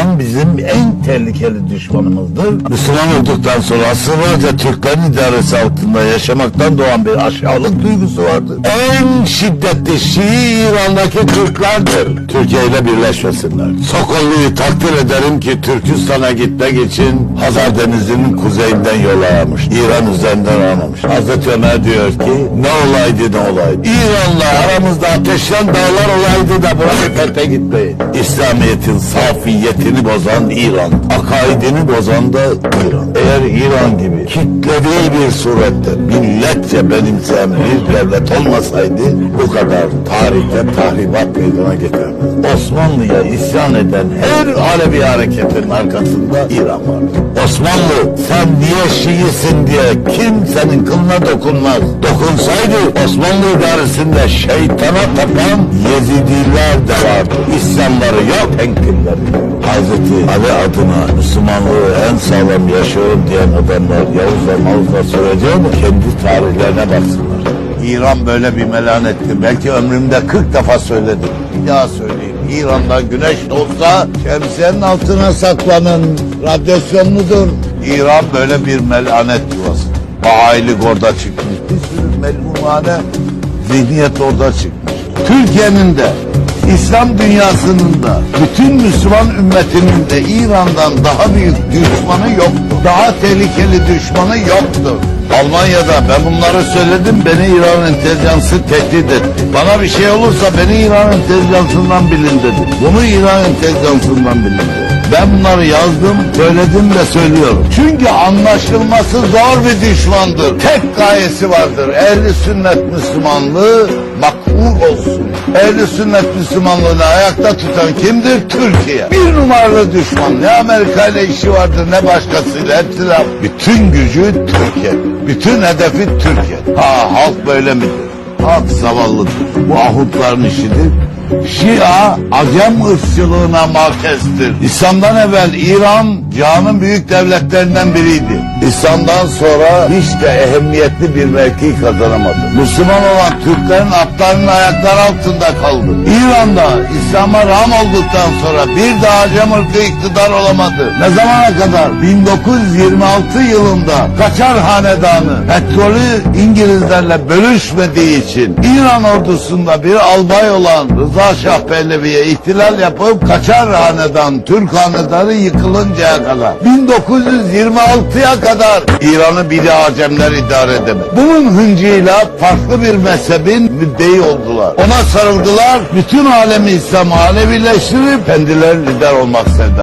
Müslüman bizim en tehlikeli düşmanımızdır. Müslüman olduktan sonra asırlarca Türklerin idaresi altında yaşamaktan doğan bir aşağılık duygusu vardır. En şiddetli Şii İran'daki Türklerdir. Türkiye ile birleşmesinler. Sokollu'yu takdir ederim ki Türkistan'a gitmek için Hazar Denizi'nin kuzeyinden yol aramış. İran üzerinden aramamış. Hazreti Ömer diyor ki ne olaydı ne olaydı. İran'la aramızda ateşlen dağlar olaydı da burayı fethe gitmeyin. İslamiyet'in safiyetini bozan İran. Akaidini bozan da İran. Eğer İran gibi kitlevi bir surette milletçe benimseyen bir devlet olmasaydı bu kadar tarihte tahribat meydana getirmez. Osmanlı'ya isyan eden her Alevi hareketin arkasında İran var. Osmanlı sen niye Şiisin diye kimsenin kılına dokunmaz. Dokunsaydı Osmanlı idaresinde şeytana tapan Yezidiler de vardı. İslamları yok tenkilleri. Hazreti Ali adına Müslümanlığı en sağlam yaşıyorum diyen adamlar Yavuz'la Mavuz'la söyleyeceğim ama kendi tarihlerine baksınlar. İran böyle bir melanetti. Belki ömrümde 40 defa söyledim. Bir daha söyleyeyim. İran'da güneş doğsa şemsiyenin altına saklanın. Radyasyonludur. İran böyle bir melanet yuvası. Bahayilik orada çıkmış. Bir sürü melunane zihniyet orada çıkmış. Türkiye'nin de İslam dünyasının da bütün Müslüman ümmetinin de İran'dan daha büyük düşmanı yoktu. Daha tehlikeli düşmanı yoktu. Almanya'da ben bunları söyledim beni İran entelijansı tehdit etti. Bana bir şey olursa beni İran entelijansından bilin dedi. Bunu İran entelijansından bilin dedi. Ben bunları yazdım, söyledim ve söylüyorum. Çünkü anlaşılması zor bir düşmandır. Tek gayesi vardır. Ehli sünnet Müslümanlığı makbul olsun. Ehli sünnet Müslümanlığını ayakta tutan kimdir? Türkiye. Bir numaralı düşman. Ne Amerika ile işi vardır ne başkasıyla. Hepsi laf. Bütün gücü Türkiye. Bütün hedefi Türkiye. Ha halk böyle midir? Halk zavallıdır. Bu ahutların işidir. Şia Acem ırkçılığına markezdir. İslam'dan evvel İran cihanın büyük devletlerinden biriydi. İslam'dan sonra hiç de ehemmiyetli bir mevki kazanamadı. Müslüman olan Türklerin atlarının ayaklar altında kaldı. İran'da İslam'a ram olduktan sonra bir daha Acem ırkı iktidar olamadı. Ne zamana kadar? 1926 yılında Kaçar Hanedanı petrolü İngilizlerle bölüşmediği için İran ordusunda bir albay olan Rıza Şah Pehlevi'ye ihtilal yapıp Kaçar Hanedan, Türk Hanedanı yıkılıncaya kadar 1926'ya kadar İran'ı bir de Acemler idare edemedi. Bunun hıncıyla farklı bir mezhebin müddeyi oldular. Ona sarıldılar, bütün alemi İslam'ı Alevileştirip kendileri lider olmak istediler.